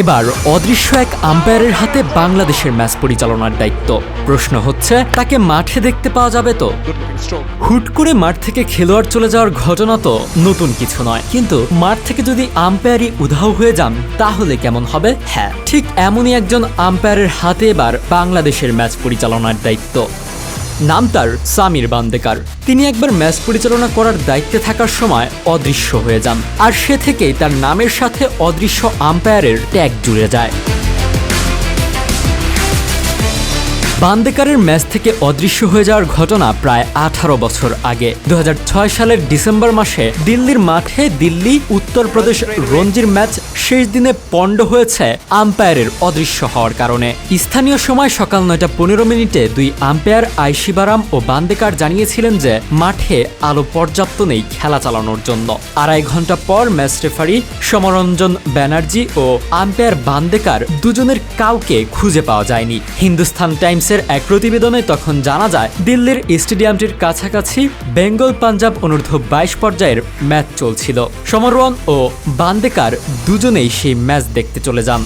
এবার অদৃশ্য এক আম্পায়ারের হাতে বাংলাদেশের ম্যাচ পরিচালনার দায়িত্ব। প্রশ্ন হচ্ছে, তাকে মাঠে দেখতে পাওয়া যাবে তো? হুট করে মাঠ থেকে খেলোয়াড় চলে যাওয়ার ঘটনা তো নতুন কিছু নয়। কিন্তু মাঠ থেকে যদি আম্পায়ারই উধাও হয়ে যান, তাহলে কেমন হবে? হ্যাঁ ঠিক এমনই একজন আম্পায়ারের হাতে এবার বাংলাদেশের ম্যাচ পরিচালনার দায়িত্ব। নাম তার সামির বান্দেকার। তিনি একবার ম্যাচ পরিচালনা করার দায়িত্বে থাকার সময় অদৃশ্য হয়ে যান, আর সে থেকেই তার নামের সাথে অদৃশ্য আম্পায়ারের ট্যাগ জুড়ে যায়। বান্দেকারের ম্যাচ থেকে অদৃশ্য হয়ে যাওয়ার ঘটনা প্রায় আঠারো বছর আগে। দু হাজার ছয় সালের ডিসেম্বর মাসে দিল্লির মাঠে দিল্লি, উত্তরপ্রদেশ রঞ্জির ম্যাচ শেষ দিনে পণ্ড হয়েছে আম্পায়ারের অদৃশ্য হওয়ার কারণে। স্থানীয় সময় সকাল নয়টা পনেরো মিনিটে দুই আম্পায়ার আইশিবারাম ও বান্দেকার জানিয়েছিলেন যে মাঠে আলো পর্যাপ্ত নেই খেলা চালানোর জন্য। আড়াই ঘণ্টা পর ম্যাচ রেফারি সমরঞ্জন ব্যানার্জি ও আম্পায়ার বান্দেকার দুজনের কাউকে খুঁজে পাওয়া যায়নি। হিন্দুস্তান টাইমসের এক প্রতিবেদনে তখন জানা যায়, দিল্লির স্টেডিয়ামটির কাছাকাছি বেঙ্গল পাঞ্জাব অনূর্ধ্ব বাইশ পর্যায়ের ম্যাচ চলছিল। সমরওয়ান ও বান্দেকার দুজনেই সেই ম্যাচ দেখতে চলে যান।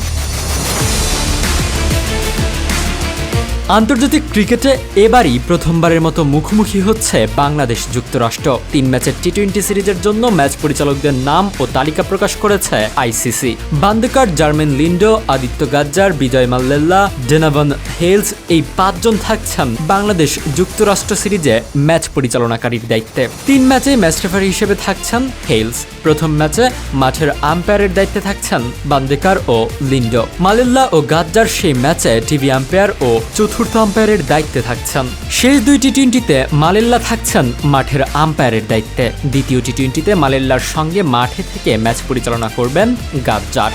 আন্তর্জাতিক ক্রিকেটে এবারই প্রথমবারের মতো মুখোমুখি হচ্ছে বাংলাদেশ যুক্তরাষ্ট্র। তিন ম্যাচের টি টোয়েন্টি সিরিজের জন্য ম্যাচ পরিচালকদের নাম ও তালিকা প্রকাশ করেছে ICC Bandekar Jermaine Lindo, Aditya Gajjar, Vijay Mallela Donovan Hales এই পাঁচজন থাকছেন বাংলাদেশ যুক্তরাষ্ট্র সিরিজে ম্যাচ পরিচালনাকারীর দায়িত্বে। তিন ম্যাচে ম্যাচ রেফারি হিসেবে থাকছেন হেলস। প্রথম ম্যাচে মাঠের আম্পায়ারের দায়িত্বে থাকছেন বান্দেকার ও লিন্ডো। মালিল্লা ও গাজ্জার সেই ম্যাচে টিভি আম্পায়ার ও চতুর্থ আম্পায়ারের দায়িত্বে থাকছেন। শেষ দুই টি টোয়েন্টিতে মালেল্লা থাকছেন মাঠের আম্পায়ারের দায়িত্বে। দ্বিতীয় টি টোয়েন্টিতে মালেল্লার সঙ্গে মাঠে থেকে ম্যাচ পরিচালনা করবেন গাজ্জার।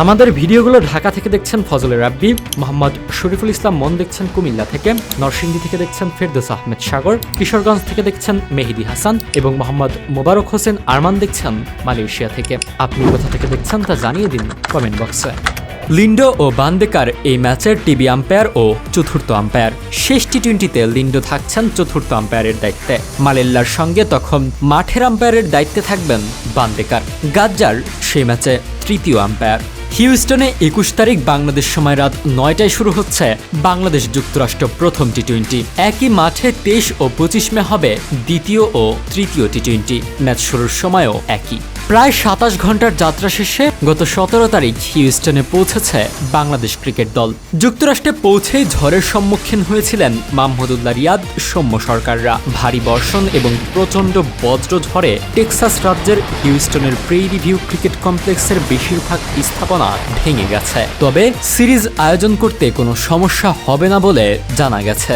আমাদের ভিডিওগুলো ঢাকা থেকে দেখছেন ফজলে রাব্বি, মোহাম্মদ শরীফুল ইসলাম মন দেখছেন কুমিল্লা থেকে, নরসিংদী থেকে দেখছেন ফেরদৌস আহমেদ সাগর, কিশোরগঞ্জ থেকে দেখছেন মেহেদি হাসান এবং মোহাম্মদ মোবারক হোসেন আরমান দেখছেন মালয়েশিয়া থেকে। আপনি কোথা থেকে দেখছেন তা জানিয়ে দিন কমেন্ট বক্সে। লিন্ডো ও বান্দেকার এই ম্যাচের টিভি আম্পায়ার ও চতুর্থ আম্পায়ার। শেষ টি টোয়েন্টিতে লিন্ডো থাকছেন চতুর্থ আম্পায়ারের দায়িত্বে। মালেল্লার সঙ্গে তখন মাঠের আম্পায়ারের দায়িত্বে থাকবেন বান্দেকার। গাজ্জার সেই ম্যাচে তৃতীয় আম্পায়ার। হিউস্টনে একুশ তারিখ বাংলাদেশ সময় রাত নয়টায় শুরু হচ্ছে বাংলাদেশ যুক্তরাষ্ট্র প্রথম টি টোয়েন্টি একই মাঠে তেইশ ও পঁচিশ মে হবে দ্বিতীয় ও তৃতীয় টি টোয়েন্টি ম্যাচ শুরুর সময়ও একই। প্রায় সাতাশ ঘণ্টার যাত্রা শেষে গত সতেরো তারিখ হিউস্টনে পৌঁছেছে বাংলাদেশ ক্রিকেট দল। যুক্তরাষ্ট্রে পৌঁছেই ঝড়ের সম্মুখীন হয়েছিলেন মাহমুদুল্লাহ রিয়াদ, সৌম্য সরকাররা। ভারী বর্ষণ এবং প্রচণ্ড বজ্র ঝড়ে টেক্সাস রাজ্যের হিউস্টনের প্রেইরি ভিউ ক্রিকেট কমপ্লেক্সের বেশিরভাগ স্থাপনা ভেঙে গেছে। তবে সিরিজ আয়োজন করতে কোনো সমস্যা হবে না বলে জানা গেছে।